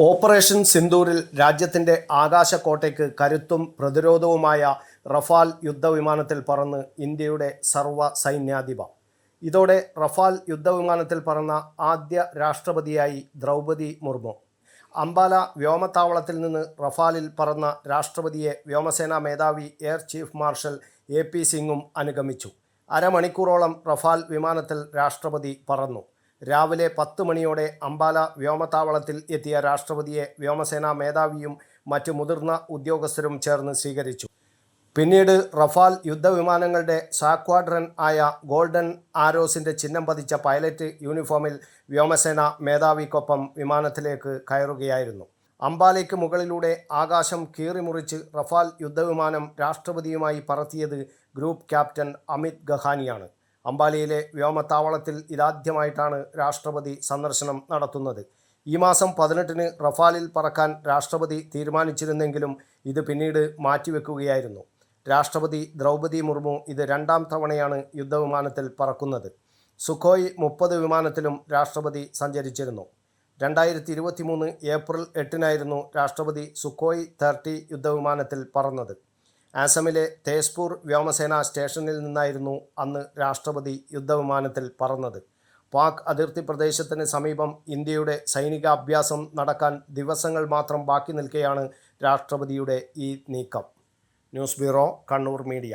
Operation സിന്ദൂരിൽ രാജ്യത്തിന്റെ ആകാശക്കോട്ടയ്ക്ക് കരുത്തും പ്രതിരോധവുമായ Rafale യുദ്ധവിമാനത്തിൽ പറന്ന് ഇന്ത്യയുടെ സർവ സൈന്യാധിപ ഇതോടെ റഫാൽ യുദ്ധവിമാനത്തിൽ പറന്ന ആദ്യ രാഷ്ട്രപതിയായി ദ്രൗപതി മുർമു. അംബാല വ്യോമത്താവളത്തിൽ നിന്ന് റഫാലിൽ പറന്ന രാഷ്ട്രപതിയെ വ്യോമസേനാ മേധാവി air chief marshal A P സിംഗും അനുഗമിച്ചു. അരമണിക്കൂറോളം റഫാൽ വിമാനത്തിൽ രാഷ്ട്രപതി പറന്നു. രാവിലെ പത്ത് മണിയോടെ അംബാല വ്യോമത്താവളത്തിൽ എത്തിയ രാഷ്ട്രപതിയെ വ്യോമസേനാ മേധാവിയും മറ്റു മുതിർന്ന ഉദ്യോഗസ്ഥരും ചേർന്ന് സ്വീകരിച്ചു. പിന്നീട് റഫാൽ യുദ്ധവിമാനങ്ങളുടെ സാക്വാഡ്രൻ ആയ ഗോൾഡൻ ആരോസിന്റെ ചിഹ്നം പതിച്ച പൈലറ്റ് യൂണിഫോമിൽ വ്യോമസേന മേധാവിക്കൊപ്പം വിമാനത്തിലേക്ക് കയറുകയായിരുന്നു. അംബാലയ്ക്ക് മുകളിലൂടെ ആകാശം കീറിമുറിച്ച് റഫാൽ യുദ്ധവിമാനം രാഷ്ട്രപതിയുമായി പറത്തിയത് ഗ്രൂപ്പ് ക്യാപ്റ്റൻ അമിത് ഗഹാനിയാണ്. അംബാലയിലെ വ്യോമത്താവളത്തിൽ ഇതാദ്യമായിട്ടാണ് രാഷ്ട്രപതി സന്ദർശനം നടത്തുന്നത്. ഈ മാസം പതിനെട്ടിന് റഫാലിൽ പറക്കാൻ രാഷ്ട്രപതി തീരുമാനിച്ചിരുന്നെങ്കിലും ഇത് പിന്നീട് മാറ്റിവെക്കുകയായിരുന്നു. രാഷ്ട്രപതി ദ്രൗപതി മുർമു ഇത് രണ്ടാം തവണയാണ് യുദ്ധവിമാനത്തിൽ പറക്കുന്നത്. സുഖോയ് മുപ്പത് വിമാനത്തിലും രാഷ്ട്രപതി സഞ്ചരിച്ചിരുന്നു. രണ്ടായിരത്തി ഇരുപത്തി മൂന്ന് ഏപ്രിൽ എട്ടിനായിരുന്നു രാഷ്ട്രപതി സുഖോയ് തേർട്ടി യുദ്ധവിമാനത്തിൽ പറന്നത്. ആസമിലെ തേസ്പൂർ വ്യോമസേനാ സ്റ്റേഷനിൽ നിന്നായിരുന്നു അന്ന് രാഷ്ട്രപതി യുദ്ധവിമാനത്തിൽ പറന്നത്. പാക് അതിർത്തി പ്രദേശത്തിന് സമീപം ഇന്ത്യയുടെ സൈനികാഭ്യാസം നടക്കാൻ ദിവസങ്ങൾ മാത്രം ബാക്കി നിൽക്കെയാണ് രാഷ്ട്രപതിയുടെ ഈ നീക്കം. News bureau Kannur media.